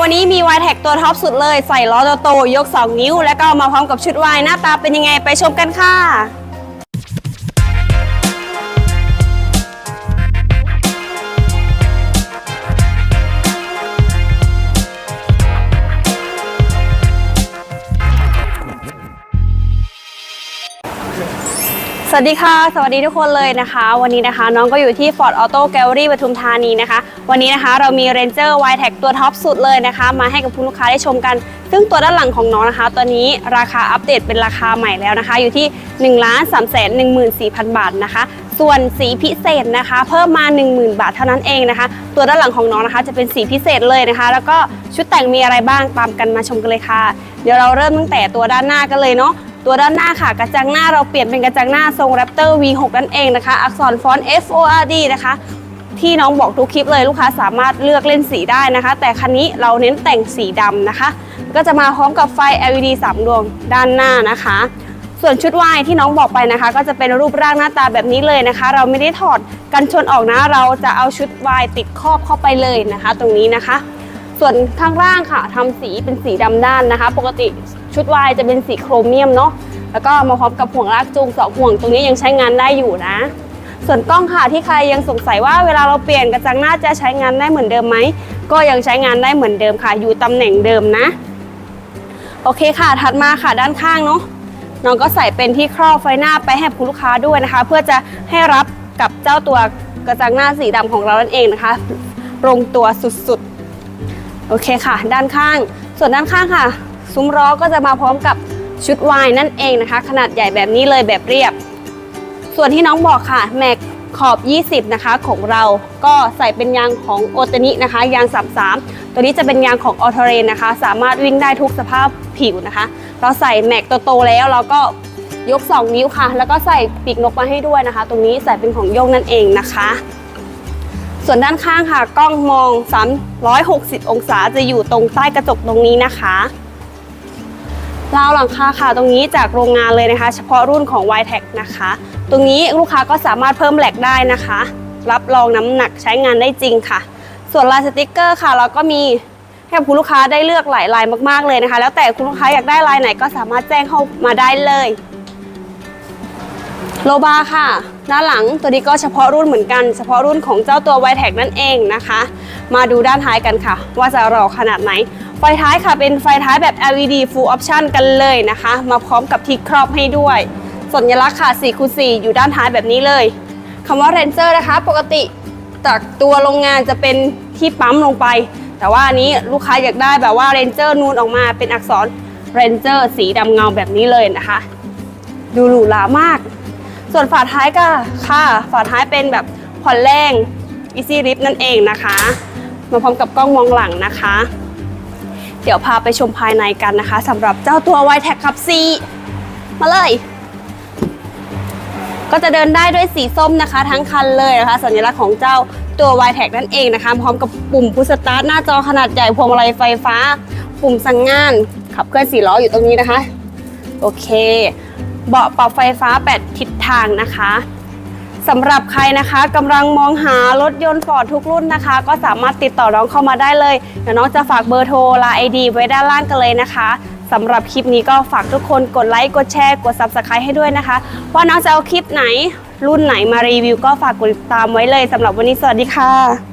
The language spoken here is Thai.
วันนี้มีวายแท็กตัวท็อปสุดเลย ใส่ล้อโตๆยก 2 นิ้ว แล้วก็มาพร้อมกับชุดวายหน้าตาเป็นยังไงไปชมกันค่ะ สวัสดีค่ะ สวัสดีทุกคนเลยนะคะ วันนี้นะคะน้องก็อยู่ที่ Ford Auto Gallery ปทุมธานีนะคะ วันนี้นะคะเรามี Ranger y t e c ตัวท็อปสุดเลยนะคะ มาให้กับคุณลูกค้าได้ชมกัน ซึ่งตัวด้านหลังของน้องนะคะ ตัวนี้ราคาอัปเดตเป็นราคาใหม่แล้วนะคะ อยู่ที่ 1 3 1 4 0 0 0 บาทนะคะส่วนสีพิเศษนะคะ เพิ่มมา 10,000 บาทเท่านั้นเองนะคะ ตัวด้านหลังของน้องนะคะ จะเป็นสีพิเศษเลยนะคะ แล้วก็ชุดแต่งมีอะไรบ้างตามกันมาชมกันเลยค่ะ เดี๋ยวเราเริ่มตั้งแต่ตัวด้านหน้ากันเลยเนาะ ตัวด้านหน้าค่ะ กระจังหน้าเราเปลี่ยนเป็นกระจังหน้าทรง Raptor V6 นั่นเองนะคะ อักษรฟอนต์ F O R D นะคะ ที่น้องบอกทุกคลิปเลยลูกค้าสามารถเลือกเล่นสีได้นะคะ แต่คันนี้เราเน้นแต่งสีดำนะคะ ก็จะมาพร้อมกับไฟ LED 3 ดวงด้านหน้านะคะ ส่วนชุดวายที่น้องบอกไปนะคะ ก็จะเป็นรูปร่างหน้าตาแบบนี้เลยนะคะ เราไม่ได้ถอดกันชนออกนะเราจะเอาชุดวายติดครอบเข้าไปเลยนะคะ ตรงนี้นะคะ ส่วนข้างล่างค่ะทำสีเป็นสีดำด้านนะคะ ปกติชุดวายจะเป็นสีโครเมียมเนาะแล้วก็มาพร้อมกับห่วงลากจูงสองห่วงตรงนี้ยังใช้งานได้อยู่นะ ส่วนกล้องค่ะที่ใครยังสงสัยว่าเวลาเราเปลี่ยนกระจังหน้าจะใช้งานได้เหมือนเดิมไหมก็ยังใช้งานได้เหมือนเดิมค่ะ อยู่ตำแหน่งเดิมนะ โอเคค่ะถัดมาค่ะด้านข้างเนาะน้องก็ใส่เป็นที่ครอบไฟหน้าไปให้คุณลูกค้าด้วยนะคะ เพื่อจะให้รับกับเจ้าตัวกระจังหน้าสีดำของเรานั่นเองนะคะตรงตัวสุดๆ โอเคค่ะ ด้านข้าง ส่วนด้านข้างค่ะ ซุ้มล้อก็จะมาพร้อมกับชุดวายนั่นเองนะคะ ขนาดใหญ่แบบนี้เลยแบบเรียบ ส่วนที่น้องบอกค่ะ แม็กขอบ 20 นะคะ ของเราก็ใส่เป็นยางของโอตานินะคะ ยาง33ตัวนี้จะเป็นยางของออ t เรนนะคะ สามารถวิ่งได้ทุกสภาพผิวนะคะ เราใส่แม็กโตๆแล้วเราก็ยก 2 นิ้วค่ะ แล้วก็ใส่ปีกนกมาให้ด้วยนะคะ ตรงนี้ใส่เป็นของโยงนั่นเองนะคะ ส่วนด้านข้างค่ะกล้องมอง 360 องศาจะอยู่ตรงใต้กระจกตรงนี้นะคะราวหลังคาค่ะตรงนี้จากโรงงานเลยนะคะ เฉพาะรุ่นของ y t e c นะคะ ตรงนี้ลูกค้าก็สามารถเพิ่มแหลกได้นะคะ รับรองน้ำหนักใช้งานได้จริงค่ะ ส่วนลายสติกเกอร์ค่ะ เราก็มีให้คุณลูกค้าได้เลือกหลายลายมากๆเลยนะคะ แล้วแต่คุณลูกค้าอยากได้ลายไหนก็สามารถแจ้งเข้ามาได้เลย โลบาค่ะ ด้านหลังตัวนี้ก็เฉพาะรุ่นเหมือนกัน เฉพาะรุ่นของเจ้าตัว y t e c นั่นเองนะคะ มาดูด้านท้ายกันค่ะ ว่าจะหล่อขนาดไหน ไฟท้ายค่ะเป็นไฟท้ายแบบ LED full option กันเลยนะคะ มาพร้อมกับที่ครอบให้ด้วย สัญลักษณ์ค่ะ4คูณ4อยู่ด้านท้ายแบบนี้เลยคำว่า Ranger นะคะ ปกติจากตัวโรงงานจะเป็นที่ปั๊มลงไป แต่ว่าอันนี้ลูกค้าอยากได้แบบว่า Ranger นูนออกมาเป็นอักษร Ranger สีดำเงาแบบนี้เลยนะคะ ดูหรูหรามาก ส่วนฝาท้ายก็ค่ะ ฝาท้ายเป็นแบบผ่อนแรง Easy Rip นั่นเองนะคะ มาพร้อมกับกล้องมองหลังนะคะ เดี๋ยวพาไปชมภายในกันนะคะสำหรับเจ้าตัว y t e c ขับ C มาเลย ก็จะเดินได้ด้วยสีส้มนะคะ ทั้งคันเลยนะคะ สัญลักษณ์ของเจ้าตัว y t e c นั่นเองนะคะ พร้อมกับปุ่มพุชสตาร์ทหน้าจอขนาดใหญ่พวงมาลัยไฟฟ้า ปุ่มสั่งงาน ขับเคลื่อนสี่ล้ออยู่ตรงนี้นะคะ โอเค เบาะปรับไฟฟ้า 8 ทิศทางนะคะสำหรับใครนะคะกำลังมองหารถยนต์ฟอร์ดทุกรุ่นนะคะ ก็สามารถติดต่อน้องเข้ามาได้เลยเดี๋ยวน้องจะฝากเบอร์โทรลาไอดีไว้ด้านล่างกันเลยนะคะสำหรับคลิปนี้ก็ฝากทุกคนกดไลค์กดแชร์กด Subscribe ให้ด้วยนะคะว่าน้องจะเอาคลิปไหนรุ่นไหนมารีวิวก็ฝากกดติดตามไว้เลยสำหรับวันนี้สวัสดีค่ะ